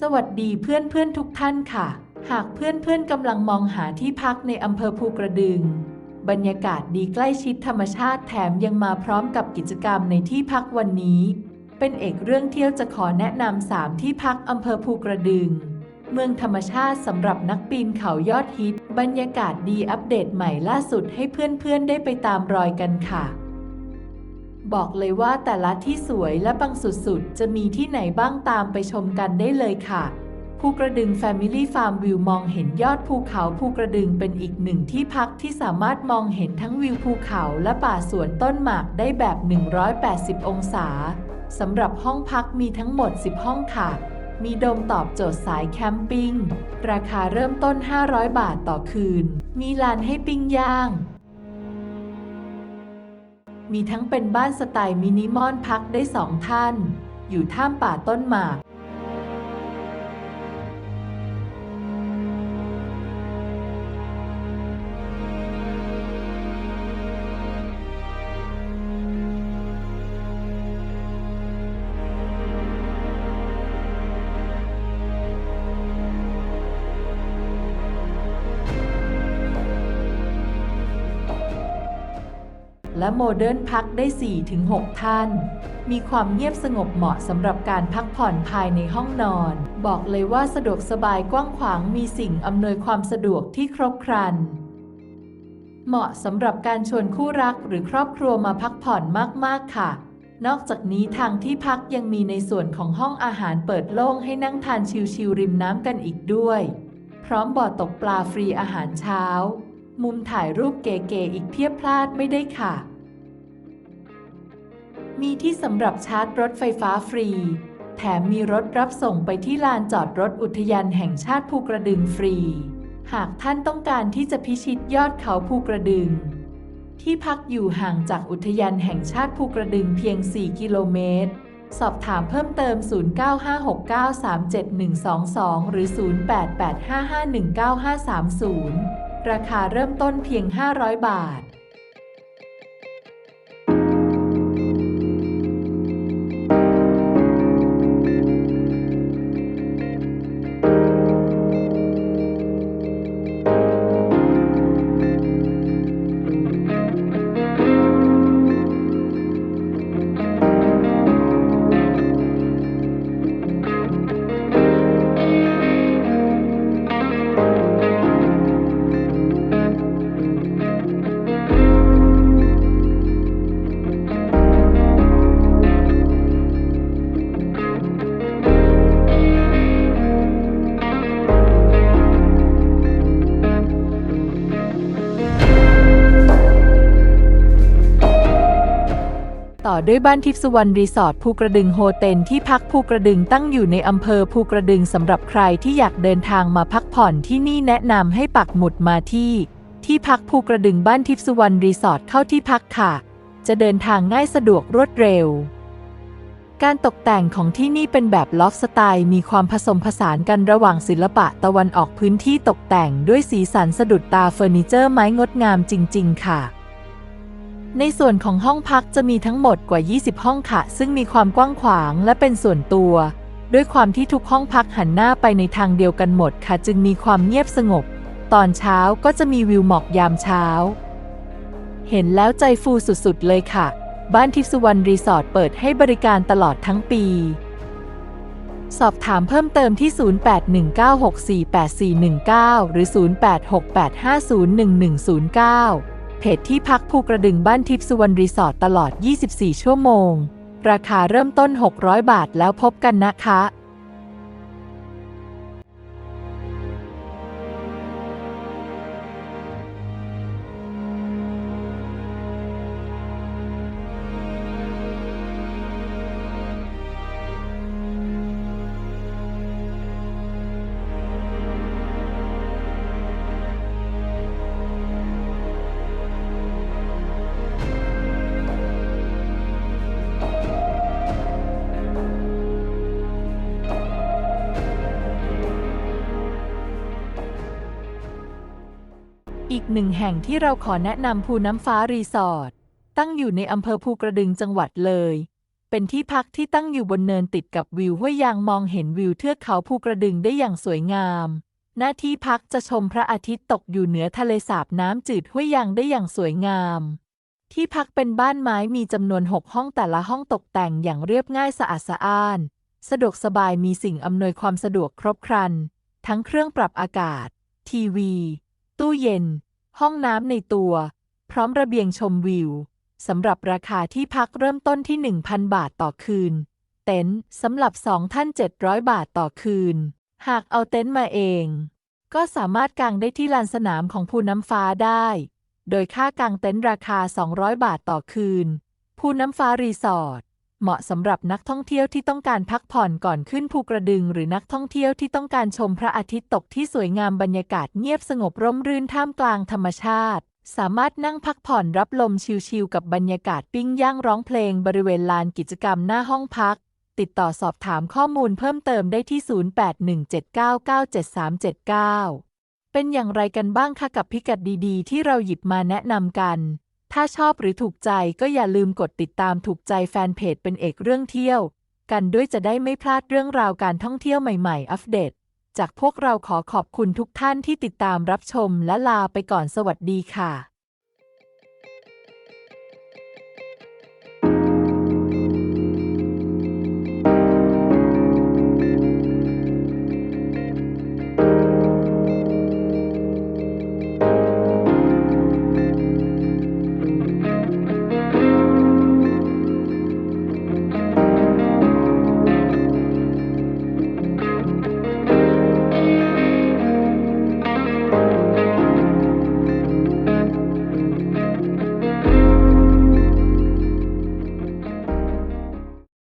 สวัสดีเพื่อนๆทุกท่านค่ะ หากเพื่อนๆกำลังมองหาที่พักในอำเภอภูกระดึง บรรยากาศดีใกล้ชิดธรรมชาติแถมยังมาพร้อมกับกิจกรรมในที่พักวันนี้ เป็นเอกเรื่องเที่ยวจะขอแนะนำสามที่พักอำเภอภูกระดึง เมืองธรรมชาติสำหรับนักปีนเขายอดฮิต บรรยากาศดีอัปเดตใหม่ล่าสุดให้เพื่อนๆได้ไปตามรอยกันค่ะ บอกเลยว่าแต่ละที่สวยและปังสุดๆ จะมีที่ไหนบ้างตามไปชมกันได้เลยค่ะ ภูกระดึง Family Farm View มองเห็นยอดภูเขาภูกระดึงเป็นอีกหนึ่งที่พักที่สามารถมองเห็นทั้งวิวภูเขาและป่าสวนต้นหมากได้แบบ 180 องศาสำหรับห้องพักมีทั้งหมด 10 ห้องค่ะ มีโดมตอบโจทย์สายแคมปิ้ง ราคาเริ่มต้น 500 บาทต่อคืน มีลานให้ปิ้งย่าง มีทั้งเป็นบ้านสไตล์มินิมอลพักได้สองท่าน อยู่ท่ามป่าต้นหมาก และโมเดิร์นพักได้ 4-6 ท่าน มีความเงียบสงบเหมาะสำหรับการพักผ่อนภายในห้องนอน บอกเลยว่าสะดวกสบายกว้างขวางมีสิ่งอำนวยความสะดวกที่ครบครัน เหมาะสำหรับการชวนคู่รักหรือครอบครัวมาพักผ่อนมาก ๆ ค่ะนอกจากนี้ทางที่พักยังมีในส่วนของห้องอาหารเปิดโล่งให้นั่งทานชิลๆริมน้ำกันอีกด้วย พร้อมบ่อตกปลาฟรีอาหารเช้า มุมถ่ายรูปเก๋ๆอีกเพียบพลาดไม่ได้ค่ะ มีที่สำหรับชาร์จรถไฟฟ้าฟรี แถมมีรถรับส่งไปที่ลานจอดรถอุทยานแห่งชาติภูกระดึงฟรี หากท่านต้องการที่จะพิชิตยอดเขาภูกระดึง ที่พักอยู่ห่างจากอุทยานแห่งชาติภูกระดึงเพียง 4 กิโลเมตร สอบถามเพิ่มเติม 0956937122 หรือ 0885519530 ราคาเริ่มต้นเพียง 500 บาท ด้วยบ้านทิพย์สุวรรณรีสอร์ทภูกระดึงโฮเทลที่พักภูกระดึงตั้งอยู่ในอำเภอภูกระดึงสำหรับใครที่อยากเดินทางมาพักผ่อนที่นี่แนะนำให้ปักหมุดมาที่ ที่พักภูกระดึงบ้านทิพย์สุวรรณรีสอร์ทเข้าที่พักค่ะ จะเดินทางง่ายสะดวกรวดเร็ว การตกแต่งของที่นี่เป็นแบบลอฟสไตล์มีความผสมผสานกันระหว่างศิลปะตะวันออกพื้นที่ตกแต่งด้วยสีสันสะดุดตาเฟอร์นิเจอร์ไม้งดงามจริง ๆ ค่ะ ในส่วนของห้องพักจะมีทั้งหมดกว่า 20 ห้องค่ะ ซึ่งมีความกว้างขวางและเป็นส่วนตัว ด้วยความที่ทุกห้องพักหันหน้าไปในทางเดียวกันหมดค่ะ จึงมีความเงียบสงบ ตอนเช้าก็จะมีวิวหมอกยามเช้า เห็นแล้วใจฟูสุดๆ เลยค่ะ บ้านทิพสุวรรณรีสอร์ทเปิดให้บริการตลอดทั้งปี สอบถามเพิ่มเติมที่ 0819648419 หรือ 0868501109 เพจที่พักภูกระดึงบ้านทิพย์สุวรรณรีสอร์ทตลอด 24 ชั่วโมง ราคาเริ่มต้น 600 บาทแล้วพบกันนะคะ อีกหนึ่งแห่งที่เราขอแนะนำภูน้ำฟ้ารีสอร์ทตั้งอยู่ในอำเภอภูกระดึงจังหวัดเลย เป็นที่พักที่ตั้งอยู่บนเนินติดกับวิวห้วยยางมองเห็นวิวเทือกเขาภูกระดึงได้อย่างสวยงาม หน้าที่พักจะชมพระอาทิตย์ตกอยู่เหนือทะเลสาบน้ำจืดห้วยยางได้อย่างสวยงาม ที่พักเป็นบ้านไม้มีจำนวน 6 ห้องแต่ละห้องตกแต่งอย่างเรียบง่ายสะอาดสะอ้าน สะดวกสบายมีสิ่งอำนวยความสะดวกครบครัน ทั้งเครื่องปรับอากาศ ทีวี ตู้เย็น ห้องน้ำในตัว พร้อมระเบียงชมวิวสำหรับราคาที่พักเริ่มต้นที่ 1,000 บาทต่อคืน เต็นท์สำหรับ 2 ท่าน 700 บาทต่อคืน หากเอาเต็นท์มาเอง ก็สามารถกางได้ที่ลานสนามของภูน้ำฟ้าได้ โดยค่ากางเต็นท์ราคา 200 บาทต่อคืน ภูน้ำฟ้ารีสอร์ท เหมาะสำหรับนักท่องเที่ยวที่ต้องการพักผ่อนก่อนขึ้นภูกระดึง หรือนักท่องเที่ยวที่ต้องการชมพระอาทิตย์ตกที่สวยงามบรรยากาศเงียบสงบร่มรื่นท่ามกลางธรรมชาติ สามารถนั่งพักผ่อนรับลมชิลๆกับบรรยากาศปิ้งย่างร้องเพลงบริเวณลานกิจกรรมหน้าห้องพัก ติดต่อสอบถามข้อมูลเพิ่มเติมได้ที่ 0817997379 เป็นอย่างไรกันบ้างคะกับพิกัดดีๆ ที่เราหยิบมาแนะนำกัน ถ้าชอบหรือถูกใจก็อย่าลืมกดติดตามถูกใจแฟนเพจเป็นเอกเรื่องเที่ยว กันด้วยจะได้ไม่พลาดเรื่องราวการท่องเที่ยวใหม่ ๆ อัปเดต จากพวกเราขอขอบคุณทุกท่านที่ติดตามรับชมและลาไปก่อนสวัสดีค่ะ